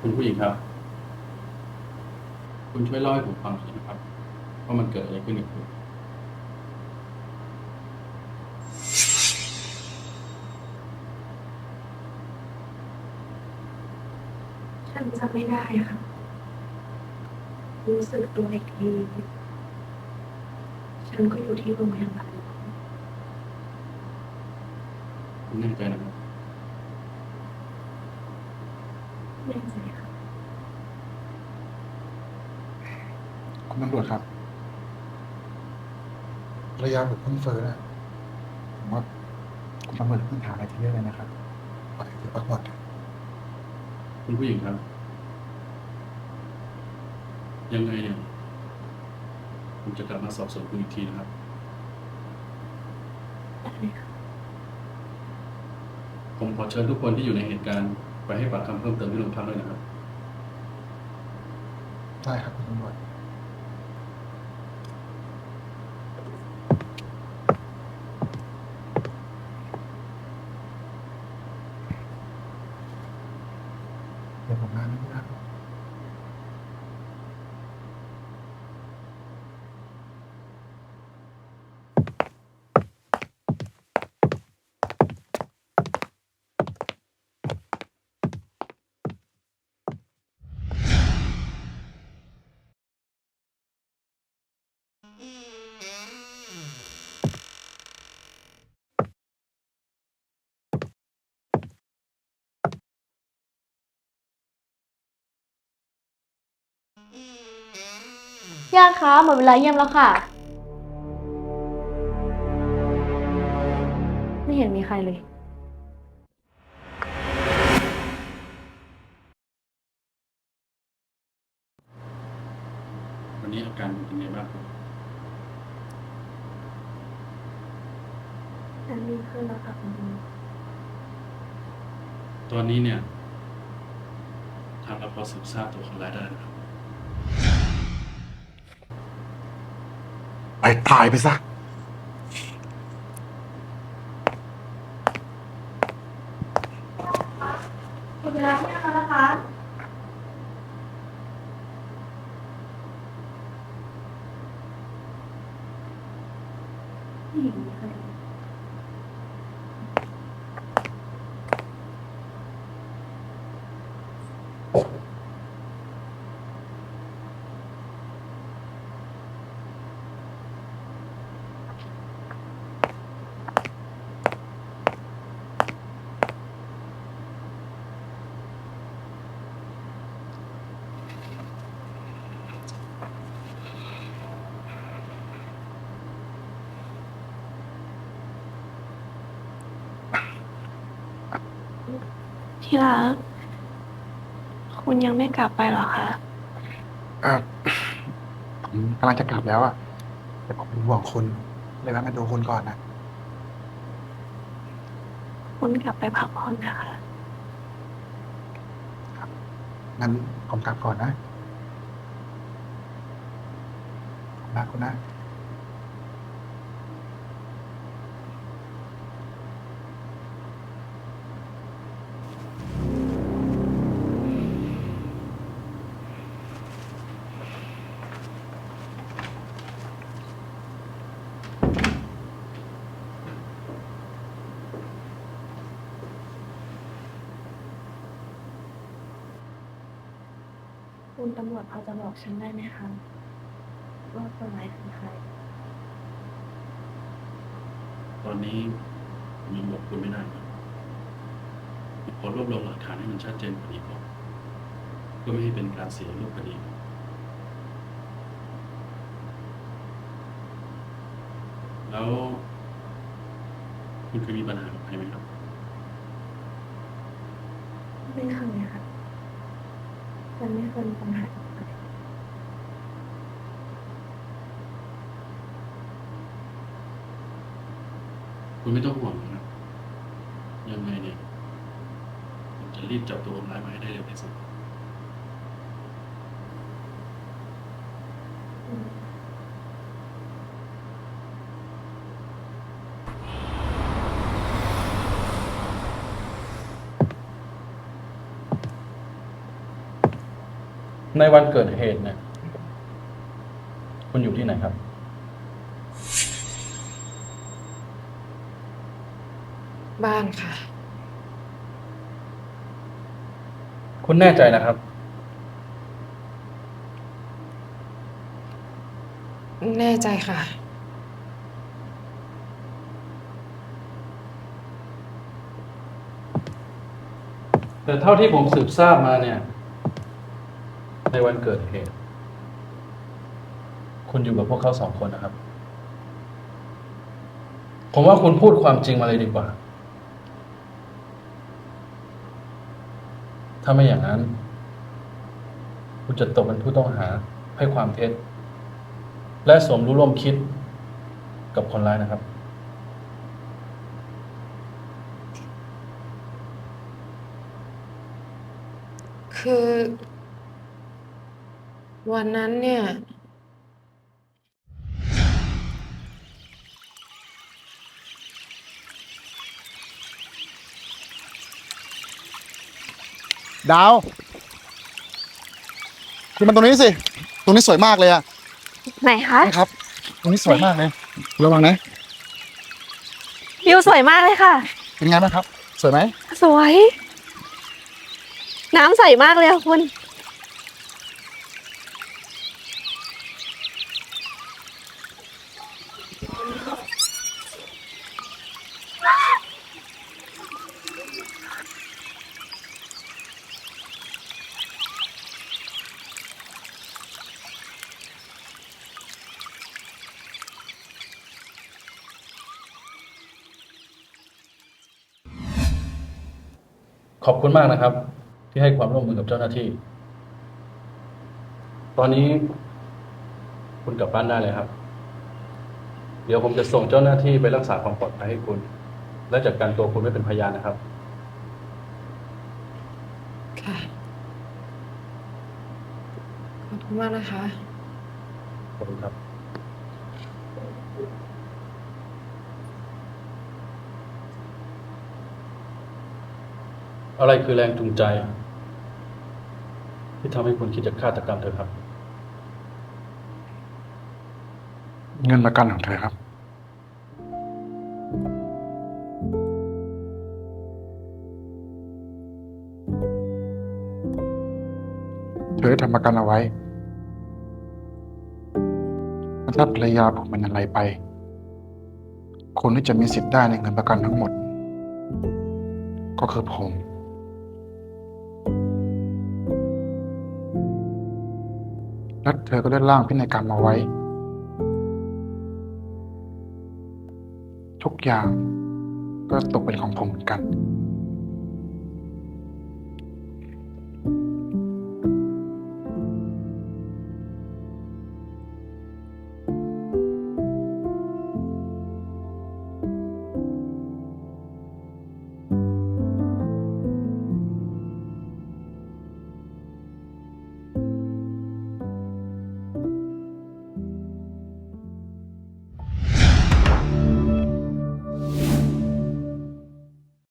คุณผู้หญิงครับ คุณช่วยเล่าให้ผมฟังหน่อยนะครับว่ามันเกิดอะไรขึ้นกับคุณฉันจำไม่ได้ค่ะรู้สึกตัวอีกทีฉันก็อยู่ที่โรงพยาบาลคุณแน่ใจนะครับ แน่ใจค่ะคุณตำรวจครับระยะแบบเพิ่งเฟ้อนะผมว่าคุณตำรวจเพิ่งถามอะไรทีเยอะเลยนะครับปล่อยเดี๋ยวพักผ่อนเถอะคุณผู้หญิงครับ ยังไงเนี่ยผมจะกลับมาสอบสวนคุณอีกทีนะครับ ได้ค่ะ ผมขอเชิญทุกคนที่อยู่ในเหตุการณ์ ไปให้ปากคำเพิ่มเติมที่โรงพักด้วยนะครับ ได้ครับคุณตำรวจ ญาติคะหมดเวลาเยี่ยมแล้วค่ะ ไม่เห็นมีใครเลย วันนี้อาการเป็นยังไงบ้างครับฉันดีขึ้นแล้วค่ะคุณลุงตอนนี้เนี่ย ทางเราพอสืบทราบตัวคนร้ายได้แล้วนะครับ ไปตายไปซะหมดเวลาเยี่ยมแล้วนะคะ ที่รัก คุณยังไม่กลับไปเหรอคะ เอ่อผมกำลังจะกลับแล้วอะแต่ผมเป็นห่วงคุณเลยแวะมาดูคุณก่อนนะคุณกลับไปพักผ่อนนะคะ งั้นผมกลับก่อนนะขอบคุณนะคุณนะ คุณตำรวจพอจะบอกฉันได้ไหมคะ ว่าคนร้ายคือใคร ตอนนี้ผมยังบอกคุณไม่ได้ครับขอรวบรวมหลักฐานให้มันชัดเจนกว่านี้ก่อนเพื่อไม่ให้เป็นการเสียรูปคดีแล้วคุณเคยมีปัญหากับใครไหมครับ ไม่เคยค่ะ มันไม่เคยมีปัญหาครคุณไม่ต้องห่วงนะครับ ยังไงเนี่ยผมจะรีบจับตัวคนร้ายมาให้ได้เร็วที่สุด อืม ในวันเกิดเหตุเนี่ย คุณอยู่ที่ไหนครับ บ้านค่ะ คุณแน่ใจนะครับ แน่ใจค่ะ แต่เท่าที่ผมสืบทราบมาเนี่ย ในวันเกิดเหตุ คุณอยู่กับพวกเขาสองคนนะครับ ผมว่าคุณพูดความจริงมาเลยดีกว่า ถ้าไม่อย่างนั้น คุณจะตกเป็นผู้ต้องหาให้ความเท็จ และสมรู้ร่วมคิดกับคนร้ายนะครับคือ วันนั้นเนี่ย ดาวคุณมาตรงนี้สิ ตรงนี้สวยมากเลยอะไหนคะนี่ครับ ตรงนี้สวยมากเลย ระวังนะ วิวสวยมากเลยค่ะ เป็นไงบ้างครับ สวยไหม สวย น้ำใสมากเลยค่ะคุณ ขอบคุณมากนะครับ ที่ให้ความร่วมมือกับเจ้าหน้าที่ ตอนนี้คุณกลับบ้านได้เลยครับ เดี๋ยวผมจะส่งเจ้าหน้าที่ไปรักษาความปลอดภัยให้คุณ และจัดการตัวคุณไว้เป็นพยานนะครับ ค่ะ ขอบคุณมากนะคะ ขอบคุณครับ อะไรคือแรงจูงใจ ที่ทำให้คุณคิดจะฆาตกรรมเธอครับ เงินประกันของเธอครับ เธอได้ทำประกันเอาไว้ถ้าภรรยาผมเป็นอะไรไป คนที่จะมีสิทธิ์ได้ในเงินประกันทั้งหมด ก็คือผม และเธอก็ได้ร่างพินัยกรรมมาไว้ ทุกอย่างก็ตกเป็นของผมเหมือนกัน